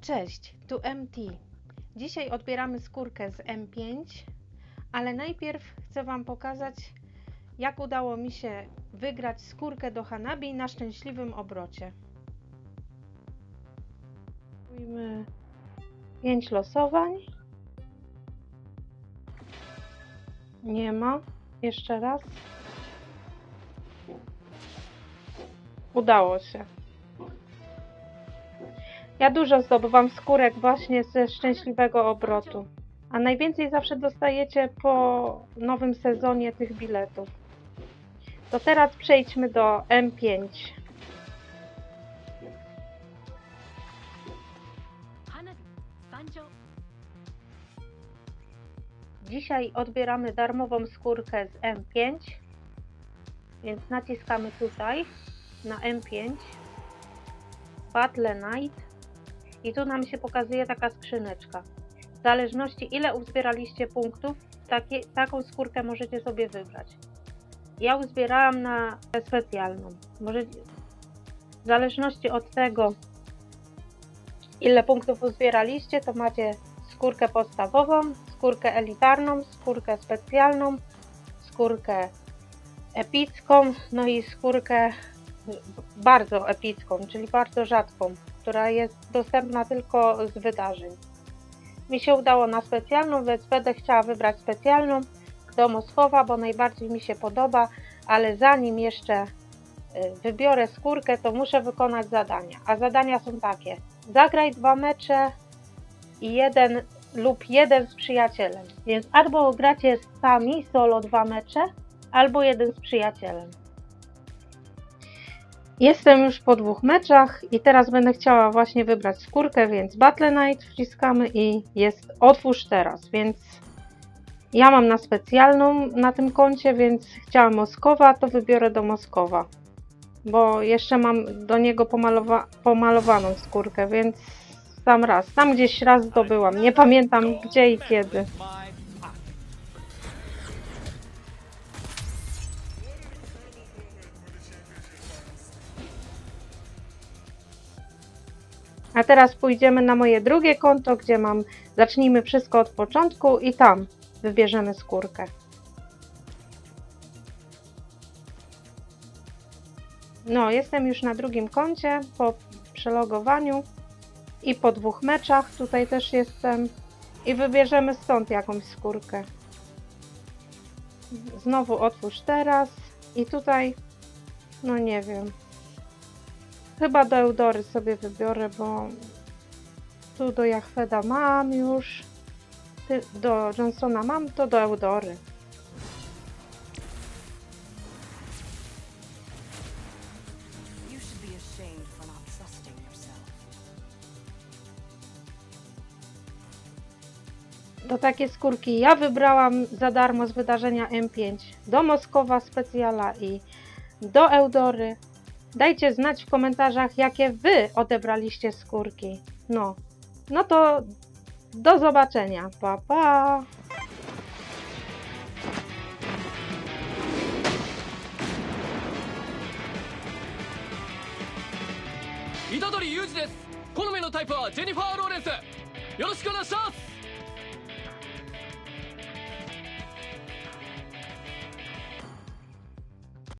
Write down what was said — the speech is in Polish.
Cześć, tu MT. Dzisiaj odbieramy skórkę z M5, ale najpierw chcę Wam pokazać, jak udało mi się wygrać skórkę do Hanabi na szczęśliwym obrocie. Spróbujmy 5 losowań. Nie ma. Jeszcze raz. Udało się. Ja dużo zdobywam skórek właśnie ze szczęśliwego obrotu. A najwięcej zawsze dostajecie po nowym sezonie tych biletów. To teraz przejdźmy do M5. Dzisiaj odbieramy darmową skórkę z M5, więc naciskamy tutaj na M5 Battle Night i tu nam się pokazuje taka skrzyneczka. W zależności ile uzbieraliście punktów, taką skórkę możecie sobie wybrać. Ja uzbierałam na specjalną. Możecie, w zależności od tego, ile punktów uzbieraliście, to macie skórkę podstawową, skórkę elitarną, skórkę specjalną, skórkę epicką, no i skórkę bardzo epicką, czyli bardzo rzadką, która jest dostępna tylko z wydarzeń. Mi się udało na specjalną, więc będę chciała wybrać specjalną do Moskwa, bo najbardziej mi się podoba, ale zanim jeszcze y, wybiorę skórkę, to muszę wykonać zadania. A zadania są takie: zagraj dwa mecze i jeden lub jeden z przyjacielem. Więc albo gracie sami solo dwa mecze, albo jeden z przyjacielem. Jestem już po dwóch meczach i teraz będę chciała właśnie wybrać skórkę, więc Battle Night wciskamy i jest otwórz teraz, więc ja mam na specjalną na tym koncie, więc chciałam Moskowa, to wybiorę do Moskowa. Bo jeszcze mam do niego pomalowa pomalowaną skórkę, więc sam raz. Tam gdzieś raz zdobyłam. Nie pamiętam gdzie i kiedy. A teraz pójdziemy na moje drugie konto, gdzie mam. Zacznijmy wszystko od początku i tam wybierzemy skórkę. No, jestem już na drugim koncie po przelogowaniu i po dwóch meczach. Tutaj też jestem. I wybierzemy stąd jakąś skórkę. Znowu otwórz teraz. I tutaj, no nie wiem. Chyba do Eudory sobie wybiorę, bo tu do Jachweda mam już. Do Johnsona mam, to do Eudory. To takie skórki ja wybrałam za darmo z wydarzenia M5 do Moskowa Specjala i do Eudory. Dajcie znać w komentarzach, jakie wy odebraliście skórki. No, no to do zobaczenia. Pa, pa. 虎杖裕二です好みのタイプはジェニファー・ローレンスよろしくお願いします